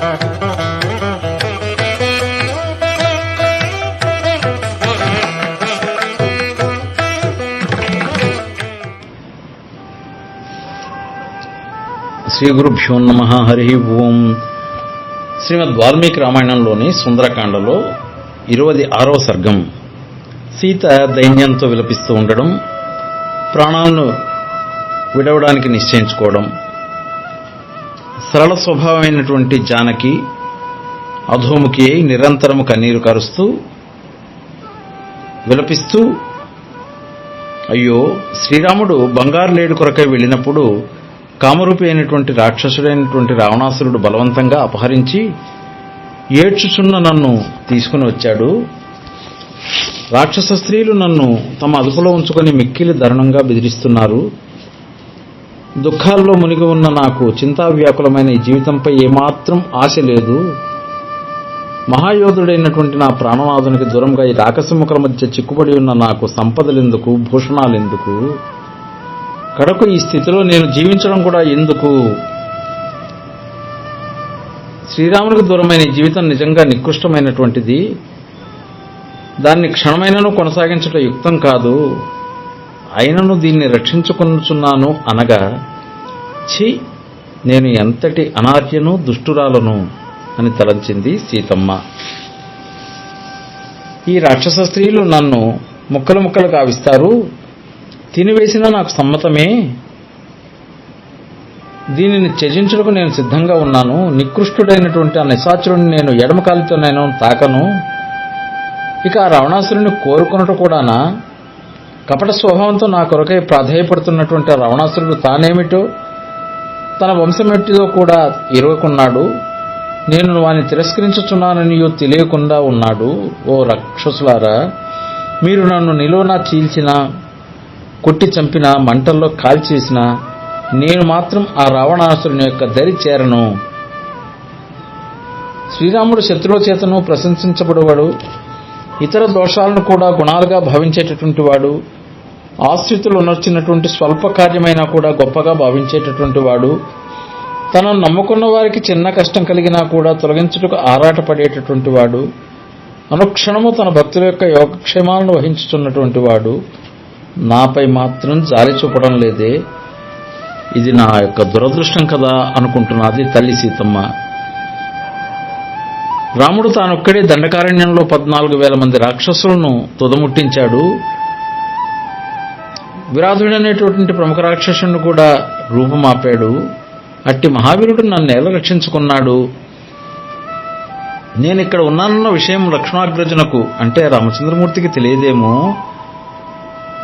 శ్రీ గురుభ్యో నమ హరి ఓం. శ్రీమద్ వాల్మీకి రామాయణంలోని సుందరకాండలో ఇరవది ఆరవ సర్గం. సీత దైన్యంతో విలపిస్తూ ఉండడం ప్రాణాలను విడవడానికి నిశ్చయించుకోవడం సరళ స్వభావమైనటువంటి జానకి అధోముఖి అయి నిరంతరము కన్నీరు కరుస్తూ విలపిస్తూ అయ్యో శ్రీరాముడు బంగారు లేడు కొరకై వెళ్ళినప్పుడు కామరూపి అయినటువంటి రాక్షసుడైనటువంటి రావణాసురుడు బలవంతంగా అపహరించి ఏడ్చుచున్న నన్ను తీసుకుని వచ్చాడు. రాక్షస స్త్రీలు నన్ను తమ అదుపులో ఉంచుకొని మిక్కిలి దారుణంగా బెదిరిస్తున్నారు. దుఃఖాల్లో మునిగి ఉన్న నాకు చింతావ్యాకులమైన ఈ జీవితంపై ఏమాత్రం ఆశ లేదు. మహాయోధుడైనటువంటి నా ప్రాణనాథునికి దూరంగా ఈ రాకసముఖల మధ్య చిక్కుబడి ఉన్న నాకు సంపదలెందుకు భూషణాలెందుకు? కడకు ఈ స్థితిలో నేను జీవించడం కూడా ఎందుకు? శ్రీరామునికి దూరమైన ఈ జీవితం నిజంగా నికృష్టమైనటువంటిది. దాన్ని క్షణమైనను కొనసాగించడం యుక్తం కాదు. అయినను దీన్ని రక్షించుకొనుచున్నాను అనగా ఛీ నేను ఎంతటి అనార్యను దుష్టురాలను అని తలంచింది సీతమ్మ. ఈ రాక్షస స్త్రీలు నన్ను ముక్కలు ముక్కలు కావిస్తారు. తినివేసినా నాకు సమ్మతమే. దీనిని త్యజించుటకు నేను సిద్ధంగా ఉన్నాను. నికృష్టుడైనటువంటి ఆ నిశాచురుని నేను ఎడమ నేను తాకను. ఇక ఆ రావణాసురుని కోరుకున్నట్టు కూడానా? కపట స్వభావంతో నా కొరకై ప్రాధేయపడుతున్నటువంటి రావణాసురుడు తానేమిటో తన వంశమెట్టిదో కూడా ఎరుగకున్నాడు నేను వాని తిరస్కరించుచున్నానని తెలియకుండా ఉన్నాడు. ఓ రాక్షసులారా మీరు నన్ను నిలువనా చీల్చినా కొట్టి చంపిన మంటల్లో కాల్చేసినా నేను మాత్రం ఆ రావణాసురుని యొక్క దరి చేరను. శ్రీరాముడు శత్రువుల చేతను ప్రశంసించబడేవాడు. ఇతర దోషాలను కూడా గుణాలుగా భావించేటటువంటి వాడు. ఆశ్రితులు ఉనర్చినటువంటి స్వల్ప కార్యమైనా కూడా గొప్పగా భావించేటటువంటి వాడు తనను నమ్ముకున్న వారికి చిన్న కష్టం కలిగినా కూడా తొలగించుటకు ఆరాటపడేటటువంటి వాడు అనుక్షణము తన భక్తుల యొక్క యోగక్షేమాలను వహించుతున్నటువంటి వాడు నాపై మాత్రం జాలి చూపడం లేదే. ఇది నా యొక్క దురదృష్టం కదా అనుకుంటున్నది తల్లి సీతమ్మ. రాముడు తానొక్కడే దండకారణ్యంలో పద్నాలుగు వేల మంది రాక్షసులను తుదముట్టించాడు. విరాధుడనేటువంటి ప్రముఖ రాక్షసుని కూడా రూపమాపాడు. అట్టి మహావీరుడు నన్ను ఎలా రక్షించుకున్నాడు. నేను ఇక్కడ ఉన్నానన్న విషయం లక్ష్మణాగ్రజునకు అంటే రామచంద్రమూర్తికి తెలియదేమో?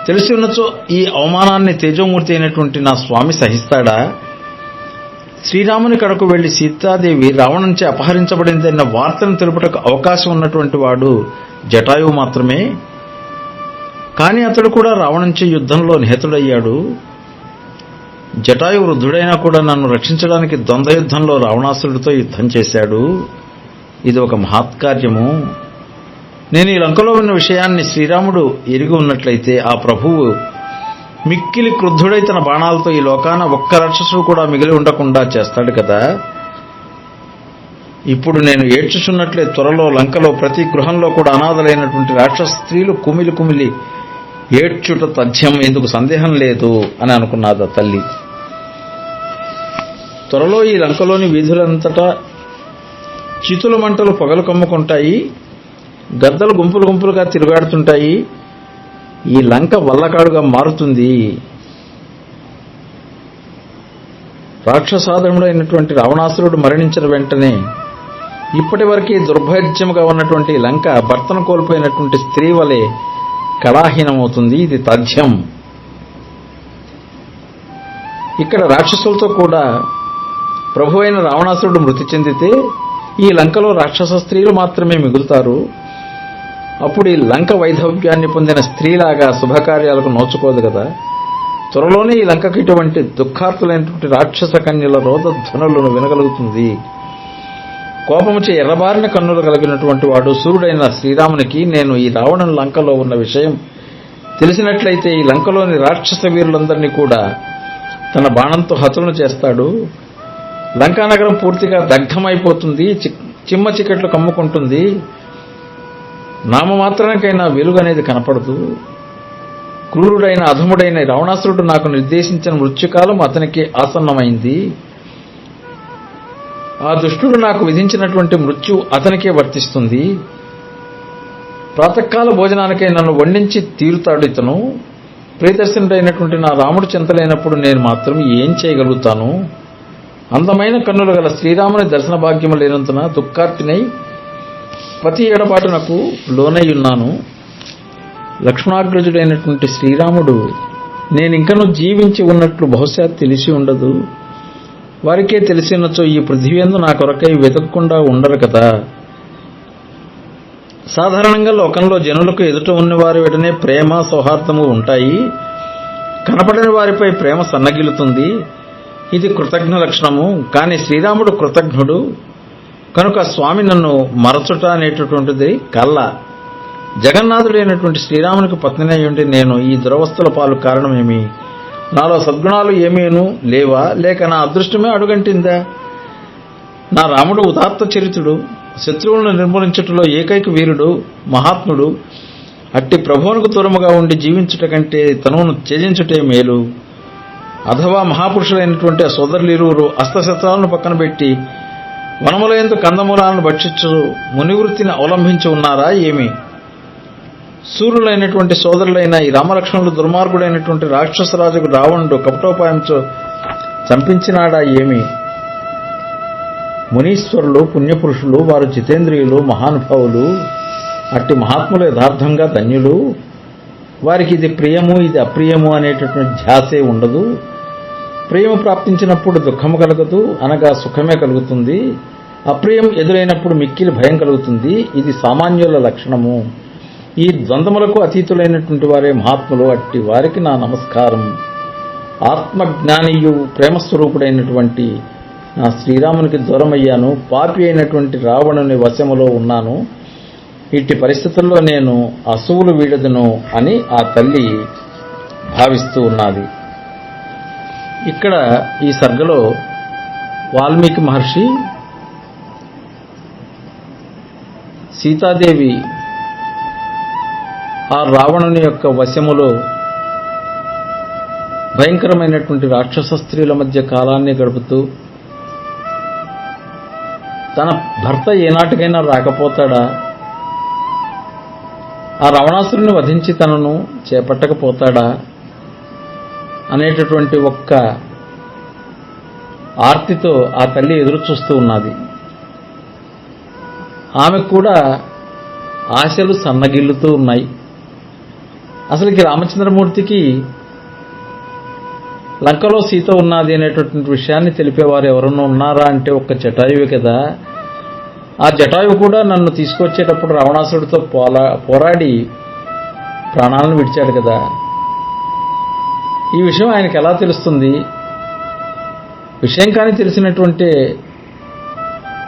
తెలిసి ఉన్నచో ఈ అవమానాన్ని తేజోమూర్తి అయినటువంటి నా స్వామి సహిస్తాడా? శ్రీరాముని కడకు వెళ్ళి సీతాదేవి రావణుంచి అపహరించబడిందన్న వార్తను తెలుపుటకు అవకాశం ఉన్నటువంటి వాడు జటాయువు మాత్రమే. కానీ అతడు కూడా రావణంచే యుద్ధంలో నిహతుడయ్యాడు. జటాయు వృద్ధుడైనా కూడా నన్ను రక్షించడానికి ద్వంద్వ యుద్ధంలో రావణాసురుడితో యుద్ధం చేశాడు. ఇది ఒక మహత్కార్యము. నేను ఈ లంకలో ఉన్న విషయాన్ని శ్రీరాముడు ఎరిగి ఉన్నట్లయితే ఆ ప్రభువు మిక్కిలి క్రుద్ధుడై తన బాణాలతో ఈ లోకాన ఒక్క రాక్షసుడు కూడా మిగిలి ఉండకుండా చేస్తాడు కదా. ఇప్పుడు నేను ఏడ్చుచున్నట్లే త్వరలో లంకలో ప్రతి గృహంలో కూడా అనాథలైనటువంటి రాక్షస స్త్రీలు కుమిలి కుమిలి ఏడ్చుట తథ్యం ఎందుకు సందేహం లేదు అని అనుకున్నది తల్లి. త్వరలో ఈ లంకలోని వీధులంతటా చితుల మంటలు పొగలు కమ్ముకుంటాయి గద్దలు గుంపులు గుంపులుగా తిరుగాడుతుంటాయి ఈ లంక వల్లకాడుగా మారుతుంది. రాక్షసాధనుడైనటువంటి రావణాసురుడు మరణించిన వెంటనే ఇప్పటి వరకే దుర్భాగ్యముగా ఉన్నటువంటి లంక భర్తను కోల్పోయినటువంటి స్త్రీ వలె కళాహీనమవుతుంది. ఇది తథ్యం. ఇక్కడ రాక్షసులతో కూడా ప్రభు అయిన రావణాసురుడు మృతి చెందితే ఈ లంకలో రాక్షస స్త్రీలు మాత్రమే మిగులుతారు. అప్పుడు ఈ లంక వైధవ్యాన్ని పొందిన స్త్రీలాగా శుభకార్యాలకు నోచుకోదు కదా. త్వరలోనే ఈ లంకకు ఇటువంటి దుఃఖార్తులైనటువంటి రాక్షస కన్యల రోదధ్వనులను వినగలుగుతుంది. కోపముచే ఎర్రబారిన కన్నులు కలిగినటువంటి వాడు సూర్యుడైన శ్రీరామునికి నేను ఈ రావణుని లంకలో ఉన్న విషయం తెలిసినట్లయితే ఈ లంకలోని రాక్షస వీరులందరినీ కూడా తన బాణంతో హతులను చేస్తాడు. లంకానగరం పూర్తిగా దగ్ధమైపోతుంది చి- చిమ్మ చికెట్లు కమ్ముకుంటుంది. నామమాత్రానికైనా వెలుగు అనేది కనపడదు. క్రూరుడైన అధముడైన రావణాసురుడు నాకు నిర్దేశించిన మృత్యుకాలం అతనికి ఆసన్నమైంది. ఆ దుష్టుడు నాకు విధించినటువంటి మృత్యు అతనికే వర్తిస్తుంది. ప్రాతకాల భోజనానికై నన్ను వండించి తీరుతాడు ఇతను. ప్రియదర్శనుడైనటువంటి నా రాముడు చింతలేనప్పుడు నేను మాత్రం ఏం చేయగలుగుతాను? అందమైన కన్నులు గల శ్రీరాముని దర్శన భాగ్యం లేనందున దుఃఖార్తినై ప్రతి ఎడబాటునకు లోనై ఉన్నాను. లక్ష్మణాగ్రజుడైనటువంటి శ్రీరాముడు నేను ఇంకను జీవించి ఉన్నట్లు బహుశా తెలిసి ఉండదు. వారికే తెలిసినచో ఈ పృథివీందు నా కొరకై వెతకకుండా ఉండరు కదా. సాధారణంగా లోకంలో జనులకు ఎదుట ఉన్నవారి వెంటనే ప్రేమ సౌహార్దము ఉంటాయి. కనపడని వారిపై ప్రేమ సన్నగిలుతుంది. ఇది కృతజ్ఞ లక్షణము. కానీ శ్రీరాముడు కృతజ్ఞుడు. కనుక స్వామి నన్ను మరచుట అనేటటువంటిది కళ్ళ జగన్నాథుడైనటువంటి శ్రీరామునికి పత్నినై ఉండి నేను ఈ దురవస్థల పాలు కారణమేమి? నాలో సద్గుణాలు ఏమీను లేవా? లేక నా అదృష్టమే అడుగంటిందా? నా రాముడు ఉదాత్త చరిత్రుడు శత్రువులను నిర్మూలించుటలో ఏకైక వీరుడు మహాత్ముడు అట్టి ప్రభువునికి దూరముగా ఉండి జీవించుట కంటే తనువును త్యజించుటే మేలు. అథవా మహాపురుషులైనటువంటి ఆ సోదరులిరువురు అస్త్రశస్త్రాలను పక్కన పెట్టి వనములందు కందమూలాలను భక్షించు మునివృత్తిని అవలంబించి ఉన్నారా ఏమి? సూర్యులైనటువంటి సోదరులైన ఈ రామలక్ష్మణులు దుర్మార్గుడైనటువంటి రాక్షసరాజుకు రావణుడు కపటోపాయంతో చంపించినాడా ఏమి? మునీశ్వరులు పుణ్యపురుషులు వారు జితేంద్రియులు మహానుభావులు అట్టి మహాత్ములు యథార్థంగా ధన్యులు. వారికి ఇది ప్రియము ఇది అప్రియము అనేటటువంటి ధ్యాసే ఉండదు. ప్రేమ ప్రాప్తించినప్పుడు దుఃఖము కలగదు అనగా సుఖమే కలుగుతుంది. అప్రియం ఎదురైనప్పుడు మిక్కిలి భయం కలుగుతుంది. ఇది సామాన్యుల లక్షణము. ఈ ద్వంద్వములకు అతీతులైనటువంటి వారే మహాత్ములు. అట్టి వారికి నా నమస్కారం. ఆత్మజ్ఞానియు ప్రేమస్వరూపుడైనటువంటి నా శ్రీరామునికి దూరమయ్యాను. పాపి అయినటువంటి రావణుని వశములో ఉన్నాను. ఇట్టి పరిస్థితుల్లో నేను అసువులు వీడదును అని ఆ తల్లి భావిస్తూ ఉన్నది. ఇక్కడ ఈ సర్గలో వాల్మీకి మహర్షి సీతాదేవి ఆ రావణుని యొక్క వశములో భయంకరమైనటువంటి రాక్షస స్త్రీల మధ్య కాలాన్ని గడుపుతూ తన భర్త ఏనాటికైనా రాకపోతాడా? ఆ రావణాసురుని వధించి తనను చేపట్టకపోతాడా? అనేటటువంటి ఒక్క ఆర్తితో ఆ తల్లి ఎదురు చూస్తూ ఉన్నది. ఆమె కూడా ఆశలు సన్నగిల్లుతూ ఉన్నాయి. అసలుకి రామచంద్రమూర్తికి లంకలో సీత ఉన్నది అనేటటువంటి విషయాన్ని తెలిపేవారు ఎవరన్నా ఉన్నారా అంటే ఒక్క జటాయువే కదా. ఆ జటాయువు కూడా నన్ను తీసుకొచ్చేటప్పుడు రావణాసుడితో పోలా పోరాడి ప్రాణాలను విడిచాడు కదా. ఈ విషయం ఆయనకి ఎలా తెలుస్తుంది? విషయం కానీ తెలిసినటువంటి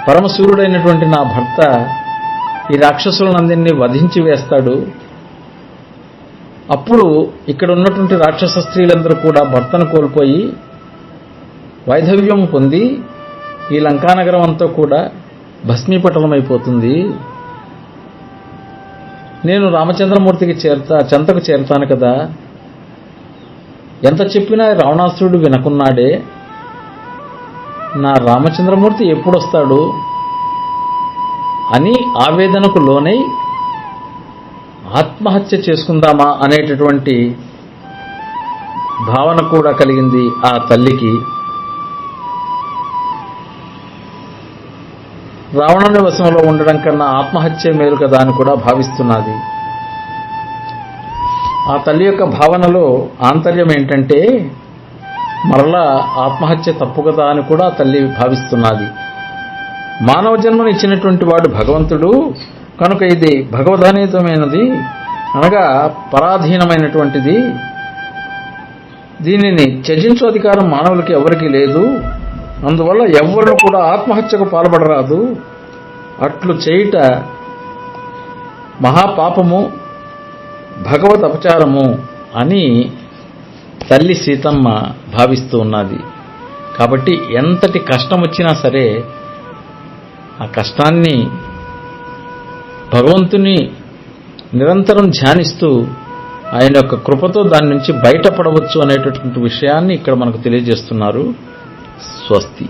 పరమశూరుడైనటువంటి నా భర్త ఈ రాక్షసులనందరినీ వధించి వేస్తాడు. అప్పుడు ఇక్కడ ఉన్నటువంటి రాక్షస స్త్రీలందరూ కూడా భర్తను కోల్పోయి వైధవ్యం పొంది ఈ లంకానగరం అంతా కూడా భస్మీపటలమైపోతుంది. నేను రామచంద్రమూర్తికి చేరతా చెంతకు చేరతాను కదా. ఎంత చెప్పినా రావణాసురుడు వినకున్నాడే. నా రామచంద్రమూర్తి ఎప్పుడొస్తాడు? అని ఆవేదనకు లోనై ఆత్మహత్య చేసుకుందామా అనేటటువంటి భావన కూడా కలిగింది ఆ తల్లికి. రావణుని వశంలో ఉండడం కన్నా ఆత్మహత్య మేలు కదా అని కూడా భావిస్తున్నది. ఆ తల్లి యొక్క భావనలో ఆంతర్యం ఏంటంటే మరలా ఆత్మహత్య తప్పు కదా అని కూడా తల్లి భావిస్తున్నది. మానవ జన్మను ఇచ్చినటువంటి వాడు భగవంతుడు కనుక ఇది భగవదానీతమైనది అనగా పరాధీనమైనటువంటిది. దీనిని త్యజించు అధికారం మానవులకి ఎవరికీ లేదు. అందువల్ల ఎవరిని కూడా ఆత్మహత్యకు పాల్పడరాదు. అట్లు చేయుట మహాపాపము భగవత్ అపచారము అని తల్లి సీతమ్మ భావిస్తూ ఉన్నది. కాబట్టి ఎంతటి కష్టం వచ్చినా సరే ఆ కష్టాన్ని భగవంతుని నిరంతరం ధ్యానిస్తూ ఆయన యొక్క కృపతో దాని నుంచి బయటపడవచ్చు అనేటటువంటి విషయాన్ని ఇక్కడ మనకు తెలియజేస్తున్నారు. స్వస్తి.